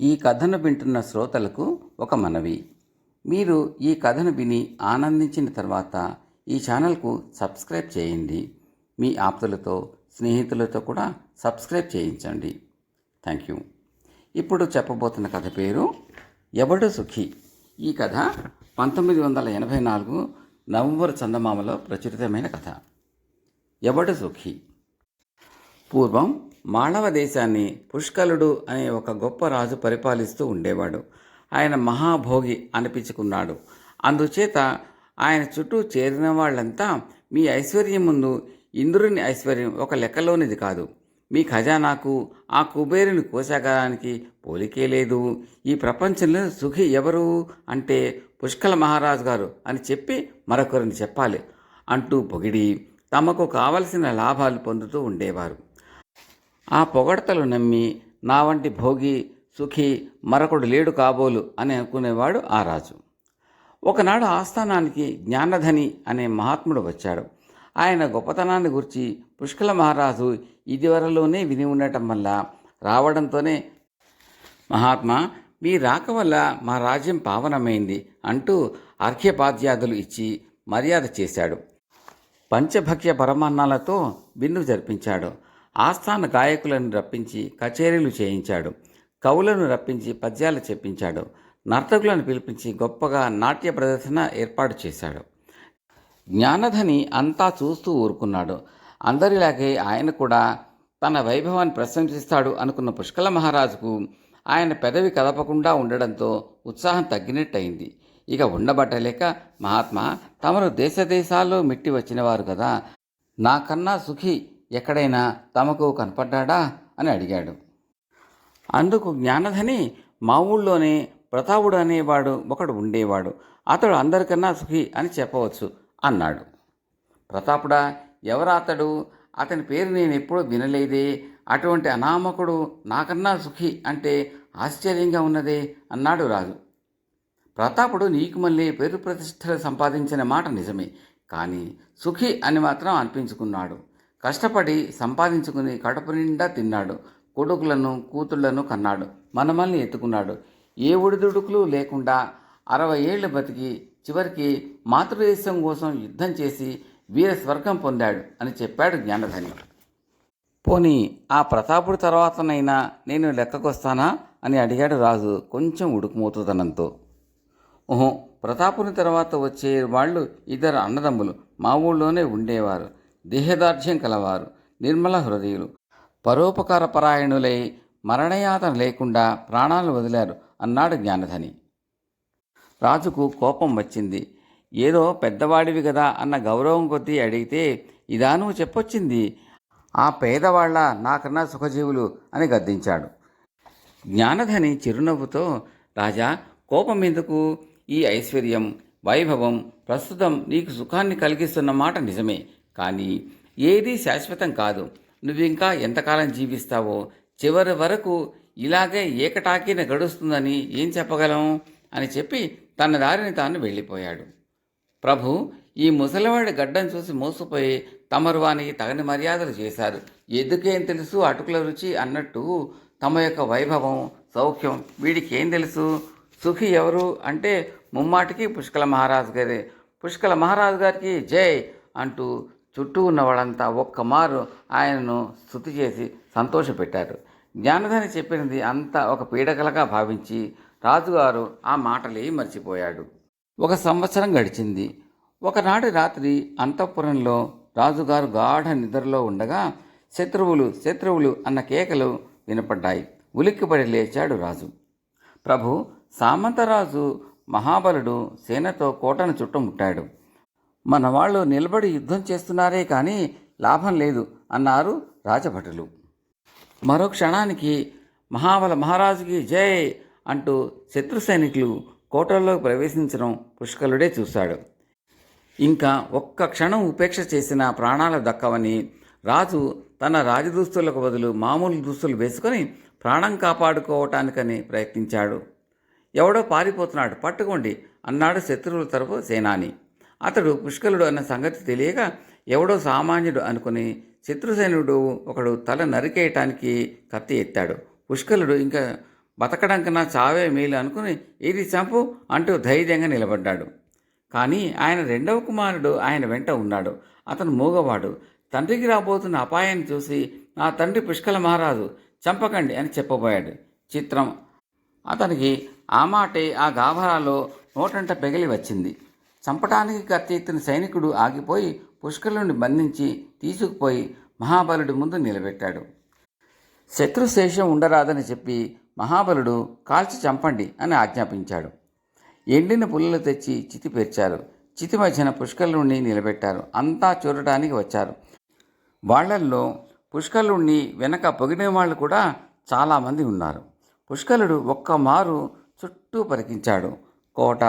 ఈ కథను వింటున్న శ్రోతలకు ఒక మనవి. మీరు ఈ కథను విని ఆనందించిన తర్వాత ఈ ఛానల్కు సబ్స్క్రైబ్ చేయండి. మీ ఆప్తులతో స్నేహితులతో కూడా సబ్స్క్రైబ్ చేయించండి. Thank you. ఇప్పుడు చెప్పబోతున్న కథ పేరు ఎవడు సుఖి? ఈ కథ పంతొమ్మిది వందల ఎనభై నాలుగు నవంబర్ చందమామలో ప్రచురితమైన కథ. ఎవడు సుఖి? పూర్వం మాళవ దేశాన్ని పుష్కలుడు అనే ఒక గొప్ప రాజు పరిపాలిస్తూ ఉండేవాడు. ఆయన మహాభోగి అనిపించుకున్నాడు. అందుచేత ఆయన చుట్టూ చేరిన వాళ్ళంతా మీ ఐశ్వర్యం ముందు ఇంద్రుని ఐశ్వర్యం ఒక లెక్కలోనిది కాదు. మీ ఖజానాకు ఆ కుబేరుని కోశాగారానికి పోలికే లేదు. ఈ ప్రపంచంలో సుఖి ఎవరు అంటే పుష్కల మహారాజు గారు అని చెప్పి మరొకరిని చెప్పాలి అంటూ పొగిడి తమకు కావలసిన లాభాలు పొందుతూ ఉండేవారు. ఆ పొగడతలు నమ్మి నా వంటి భోగి సుఖి మరొకడు లేడు కాబోలు అని అనుకునేవాడు ఆ రాజు. ఒకనాడు ఆస్థానానికి జ్ఞానధని అనే మహాత్ముడు వచ్చాడు. ఆయన గొప్పతనాన్ని గురించి పుష్కల మహారాజు ఇదివరలోనే విని ఉండటం వల్ల రావడంతోనే మహాత్మా మీ రాక వల్ల మా రాజ్యం పావనమైంది అంటూ అర్ఘ్యపాద్యాదులు ఇచ్చి మర్యాద చేశాడు. పంచభక్య పరమాన్నాలతో బిందు జరిపించాడు. ఆస్థాన గాయకులను రప్పించి కచేరీలు చేయించాడు. కవులను రప్పించి పద్యాలు చెప్పించాడు. నర్తకులను పిలిపించి గొప్పగా నాట్య ప్రదర్శన ఏర్పాటు చేశాడు. జ్ఞానధని అంతా చూస్తూ ఊరుకున్నాడు. అందరిలాగే ఆయన కూడా తన వైభవాన్ని ప్రశంసిస్తాడు అనుకున్న పుష్కల మహారాజుకు ఆయన పెదవి కదపకుండా ఉండడంతో ఉత్సాహం తగ్గినట్టయింది. ఇక ఉండబట్టలేక మహాత్మా తమరు దేశదేశాల్లో మిట్టి మెట్టి వచ్చినవారు కదా. నాకన్నా సుఖి ఎక్కడైనా తమకు కనపడ్డాడా అని అడిగాడు. అందుకు జ్ఞానధని మా ఊళ్ళోనే ప్రతాపుడు అనేవాడు ఒకడు ఉండేవాడు. అతడు అందరికన్నా సుఖి అని చెప్పవచ్చు అన్నాడు. ప్రతాపుడా ఎవరా అతడు అతని పేరు నేను ఎప్పుడూ వినలేదే. అటువంటి అనామకుడు నాకన్నా సుఖి అంటే ఆశ్చర్యంగా ఉన్నదే అన్నాడు రాజు. ప్రతాపుడు నీకు మళ్ళీ పేరు ప్రతిష్టలు సంపాదించిన మాట నిజమే. కానీ సుఖి అని మాత్రం అనిపించుకున్నాడు. కష్టపడి సంపాదించుకుని కడుపు నిండా తిన్నాడు. కొడుకులను కూతుళ్ళను కన్నాడు. మనమల్ని ఎత్తుకున్నాడు. ఏ ఒడిదుడుకులు లేకుండా అరవై ఏళ్ళు బతికి చివరికి మాతృదేశం కోసం యుద్ధం చేసి వీర స్వర్గం పొందాడు అని చెప్పాడు జ్ఞానధని పోనీ ఆ ప్రతాపుడి తర్వాతనైనా నేను లెక్కకొస్తానా అని అడిగాడు రాజు కొంచెం ఉడుకుమోతుతనంతో. ఓహో ప్రతాపుని తర్వాత వచ్చే వాళ్ళు ఇద్దరు అన్నదమ్ములు. మా ఊళ్ళోనే ఉండేవారు. దేహదార్ఢ్యం కలవారు నిర్మల హృదయులు. పరోపకార పరాయణులై మరణయాతన లేకుండా ప్రాణాలు వదిలారు అన్నాడు జ్ఞానధని. రాజుకు కోపం వచ్చింది. ఏదో పెద్దవాడివి కదా అన్న గౌరవం కొద్దీ అడిగితే ఇదా నువ్వు చెప్పొచ్చింది? ఆ పేదవాళ్ళ నాకన్నా సుఖజీవులు అని గద్దించాడు. జ్ఞానధని చిరునవ్వుతో రాజా కోపం ఎందుకు? ఈ ఐశ్వర్యం వైభవం ప్రస్తుతం నీకు సుఖాన్ని కలిగిస్తున్న మాట నిజమే. కానీ ఏదీ శాశ్వతం కాదు. నువ్వింకా ఎంతకాలం జీవిస్తావో? చివరి వరకు ఇలాగే ఏకటాకీన గడుస్తుందని ఏం చెప్పగలం? అని చెప్పి తన దారిని తాను వెళ్ళిపోయాడు. ప్రభు ఈ ముసలివాడి గడ్డం చూసి మోసపోయి తమరు వానికి తగని మర్యాదలు చేశారు. ఎద్దుకేం తెలుసు అటుకుల రుచి అన్నట్టు తమ యొక్క వైభవం సౌఖ్యం వీడికి ఏం తెలుసు? సుఖి ఎవరు అంటే ముమ్మాటికి పుష్కల మహారాజు గారే. పుష్కల మహారాజు గారికి జై అంటూ చుట్టూ ఉన్న వాళ్ళంతా ఒక్క మారు ఆయనను స్థుతి చేసి సంతోషపెట్టారు. జ్ఞానధని చెప్పినది అంతా ఒక పీడకలగా భావించి రాజుగారు ఆ మాటలే మర్చిపోయాడు. ఒక సంవత్సరం గడిచింది. ఒకనాటి రాత్రి అంతఃపురంలో రాజుగారు గాఢ నిద్రలో ఉండగా శత్రువులు శత్రువులు అన్న కేకలు వినపడ్డాయి. ఉలిక్కిపడి లేచాడు రాజు. ప్రభు సామంతరాజు మహాబలుడు సేనతో కోటను చుట్టుముట్టాడు. మన వాళ్ళు నిలబడి యుద్ధం చేస్తున్నారే కానీ లాభం లేదు అన్నారు రాజభటులు. మరో క్షణానికి మహాబల మహారాజుకి జై అంటూ శత్రు సైనికులు కోటల్లోకి ప్రవేశించడం పుష్కలుడే చూశాడు. ఇంకా ఒక్క క్షణం ఉపేక్ష చేసిన ప్రాణాలు దక్కవని రాజు తన రాజదుస్తులకు బదులు మామూలు దుస్తులు వేసుకొని ప్రాణం కాపాడుకోవటానికని ప్రయత్నించాడు. ఎవడో పారిపోతున్నాడు పట్టుకోండి అన్నాడు శత్రువుల తరపు సేనాని. అతడు పుష్కలుడు అన్న సంగతి తెలియక ఎవడో సామాన్యుడు అనుకుని శత్రుసేనుడు ఒకడు తల నరికేయటానికి కత్తి ఎత్తాడు. పుష్కలుడు ఇంకా బతకడం కన్నా చావే మేలు అనుకుని ఇది చంపు అంటూ ధైర్యంగా నిలబడ్డాడు. కానీ ఆయన రెండవ కుమారుడు ఆయన వెంట ఉన్నాడు. అతను మూగవాడు. తండ్రికి రాబోతున్న అపాయాన్ని చూసి నా తండ్రి పుష్కల మహారాజు చంపకండి అని చెప్పబోయాడు. చిత్రం. అతనికి ఆ మాటే ఆ గాభరాలో నోటంట పెగిలి వచ్చింది. చంపటానికి కత్తి సైనికుడు ఆగిపోయి పుష్కరుని బంధించి తీసుకుపోయి మహాబలుడి ముందు నిలబెట్టాడు. శత్రుశేషం ఉండరాదని చెప్పి మహాబలుడు కాల్చి చంపండి అని ఆజ్ఞాపించాడు. ఎండిన పుల్లలు తెచ్చి చితి పేర్చారు. చితి మధ్యన పుష్కరుణ్ణి నిలబెట్టారు. అంతా చూడటానికి వచ్చారు. వాళ్ళల్లో పుష్కరుణ్ణి వెనక పొగిడిన వాళ్ళు కూడా చాలామంది ఉన్నారు. పుష్కరుడు ఒక్క మారు చుట్టూ పరికించాడు. కోట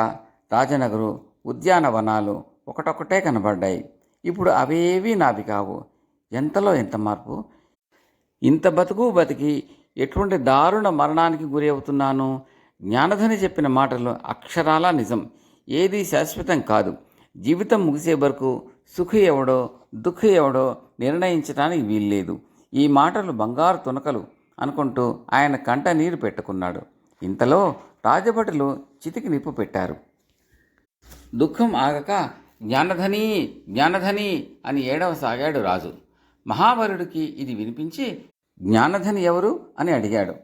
రాజనగరు ఉద్యానవనాలు ఒకటొకటే కనబడ్డాయి. ఇప్పుడు అవేవీ నావి కావు. ఎంతలో ఎంత మార్పు? ఇంత బతుకు బతికి ఎటువంటి దారుణ మరణానికి గురి అవుతున్నాను? జ్ఞానధని చెప్పిన మాటలు అక్షరాలా నిజం. ఏది శాశ్వతం కాదు. జీవితం ముగిసే వరకు సుఖి ఎవడో దుఃఖి ఎవడో నిర్ణయించడానికి వీల్లేదు. ఈ మాటలు బంగారు తునకలు అనుకుంటూ ఆయన కంట నీరు పెట్టుకున్నాడు. ఇంతలో రాజభటులు చితికి నిప్పు పెట్టారు. దుఃఖం ఆగక జ్ఞానధని జ్ఞానధని అని ఏడవసాగాడు రాజు. మహాబలుడికి ఇది వినిపించి జ్ఞానధని ఎవరు అని అడిగాడు.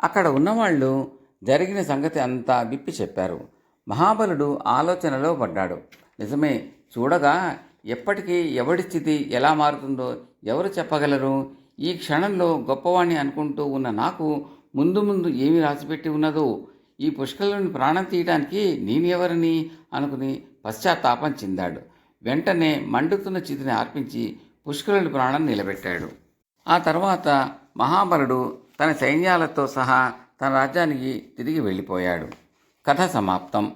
అక్కడ ఉన్నవాళ్ళు జరిగిన సంగతి అంతా విప్పి చెప్పారు. మహాబలుడు ఆలోచనలో పడ్డాడు. నిజమే చూడగా ఎప్పటికీ ఎవడి స్థితి ఎలా మారుతుందో ఎవరు చెప్పగలరు? ఈ క్షణంలో గొప్పవాణ్ణి అనుకుంటూ ఉన్న నాకు ముందు ముందు ఏమి రాసిపెట్టి ఉన్నదో? ఈ పుష్కరుని ప్రాణం తీయడానికి నేనెవరిని? అనుకుని పశ్చాత్తాపం చెందాడు. వెంటనే మండుతున్న చితిని అర్పించి పుష్కరుని ప్రాణం నిలబెట్టాడు. ఆ తర్వాత మహాబలుడు తన సైన్యాలతో సహా తన రాజ్యానికి తిరిగి వెళ్ళిపోయాడు. కథ సమాప్తం.